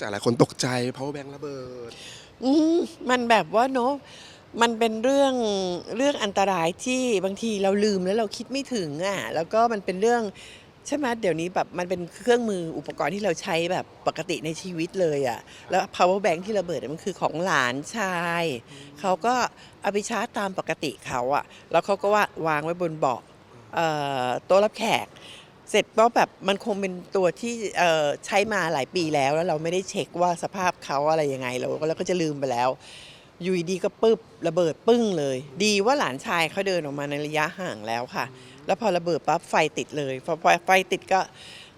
แต่หลายคนตกใจ power bank ระเบิด อืมมันแบบว่าเนาะมันเป็นเรื่องเรื่องอันตรายที่บางทีเราลืมแล้วเราคิดไม่ถึงอะ แล้วก็มันเป็นเรื่องใช่ไหมเดี๋ยวนี้แบบมันเป็นเครื่องมืออุปกรณ์ที่เราใช้แบบปกติในชีวิตเลยอะ แล้ว power bank ที่ระเบิดเนี่ยมันคือของหลานชาย เขาก็เอาไปชาร์จตามปกติเขาอะ แล้วเขาก็ว่าวางไว้บนเบาะเอ่อโต๊ะรับแขก เสร็จก็แบบมันคงเป็นตัวที่ใช้มาหลายปีแล้วแล้วเราไม่ได้เช็คว่าสภาพเขาอะไรยังไงเราก็เราก็จะลืมไปแล้วอยู่ดีก็ปึ๊บระเบิดปึ้งเลย ดีว่าหลานชายเขาเดินออกมาในระยะห่างแล้วค่ะ แล้วพอระเบิดปั๊บไฟติดเลยพอพอไฟติดก็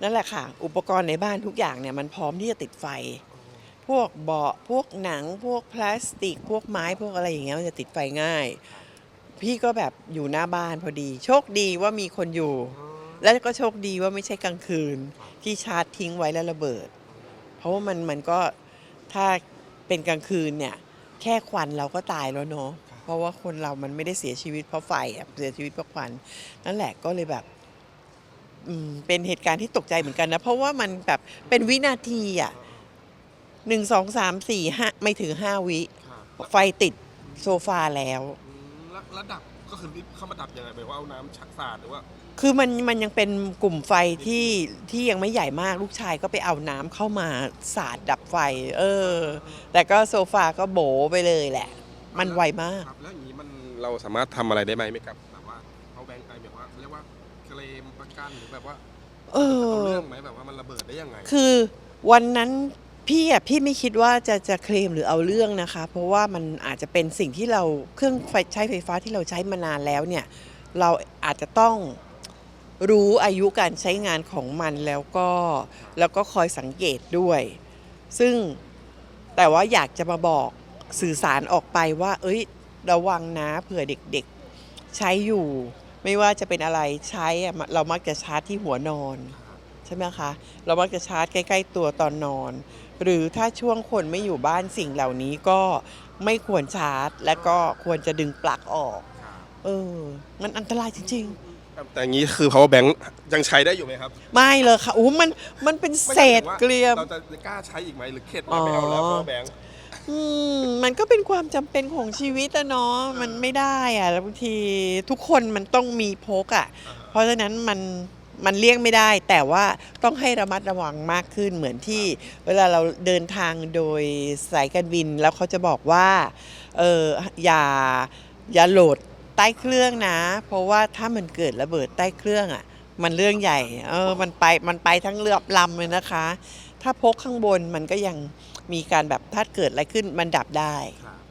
นั่นแหละค่ะ อุปกรณ์ในบ้านทุกอย่างเนี่ยมันพร้อมที่จะติดไฟ พวกเบาะพวกหนัง พวกพลาสติก พวกไม้พวกอะไรอย่างเงี้ยมันจะติดไฟง่าย พี่ก็แบบอยู่หน้าบ้านพอดี โชคดีว่ามีคนอยู่ แล้วก็โชคดีว่าไม่ใช่กลางคืน ที่ชาร์จทิ้งไว้แล้วระเบิด เพราะว่ามันมันก็ถ้าเป็นกลางคืนเนี่ย แค่ควันเราก็ตายแล้วเนาะเพราะว่าคนเรามันไม่ได้เสียชีวิตเพราะไฟอะเสียชีวิตเพราะควันนั่นแหละก็เลยแบบอืมเป็นเหตุการณ์ที่ตกใจเหมือนกันนะ เพราะว่ามันแบบเป็นวินาทีอะหนึ่งสองสามสี่ห้าไม่ถึงห้าวิ ไฟติดโซฟาแล้วแล้วแล้วดับ ก็คือรีบเข้ามาดับยังไงแบบว่าเอาน้ำชักสาดหรือว่า คือมันมันยังเป็นกลุ่มไฟที่ที่ยังไม่ใหญ่มากลูกชายก็ไปเอาน้ำเข้ามาสาดดับไฟ เออ แต่ก็โซฟาก็โบไปเลยแหละ มันไวมาก ครับ แล้วอย่างนี้มันเราสามารถทำอะไรได้ไหมไหมกับแบบว่า power bank อะไรแบบว่าเรียกว่าเคลมประกันหรือแบบว่าเอเอาอ เรื่องไหมแบบว่ามันระเบิดได้ยังไง คือวันนั้น พี่อะพี่ไม่คิดว่าจะจะเคลมหรือเอาเรื่องนะคะ เพราะว่ามันอาจจะเป็นสิ่งที่เราเครื่องไฟใช้ไฟฟ้าที่เราใช้มานานแล้วเนี่ย เราอาจจะต้องรู้อายุการใช้งานของมันแล้วก็แล้วก็คอยสังเกตด้วย ซึ่งแต่ว่าอยากจะมาบอกสื่อสารออกไปว่า เอ้ย ระวังนะเผื่อเด็กๆใช้อยู่ ไม่ว่าจะเป็นอะไรใช้อะเรามักจะชาร์จที่หัวนอน ใช่ไหมคะ เรามักจะชาร์จใกล้ ๆ ตัวตอนนอน หรือถ้าช่วงคนไม่อยู่บ้านสิ่งเหล่านี้ก็ไม่ควรชาร์จ และก็ควรจะดึงปลั๊กออก เออ มันอันตรายจริงแต่อย่างนี้คือ power bank ยังใช้ได้อยู่ไหมครับๆไม่เลยค่ะอู้มันมันเป็นไม่เศใช่ษว่าเกลียม เราจะกล้าใช้อีกไหมหรือเข็ดแล้วไม่เอาแล้ว อ๋อ power bank อืมมันก็เป็นความจำเป็นของชีวิตอะเนาะมันไม่ได้อะแล้วบางทีทุกคนมันต้องมีพกอะเพราะฉะนั้นมัน มันเลี่ยงไม่ได้ แต่ว่าต้องให้ระมัดระวังมากขึ้นเหมือนที่เวลาเราเดินทางโดยสายการบินแล้วเขาจะบอกว่าเอออย่าอย่าโหลดใต้เครื่องนะ เพราะว่าถ้ามันเกิดระเบิดใต้เครื่องอะมันเรื่องใหญ่เออมันไปมันไปทั้งเรือลำเลยนะคะ ถ้าพกข้างบนมันก็ยังมีการแบบถ้าเกิดอะไรขึ้นมันดับได้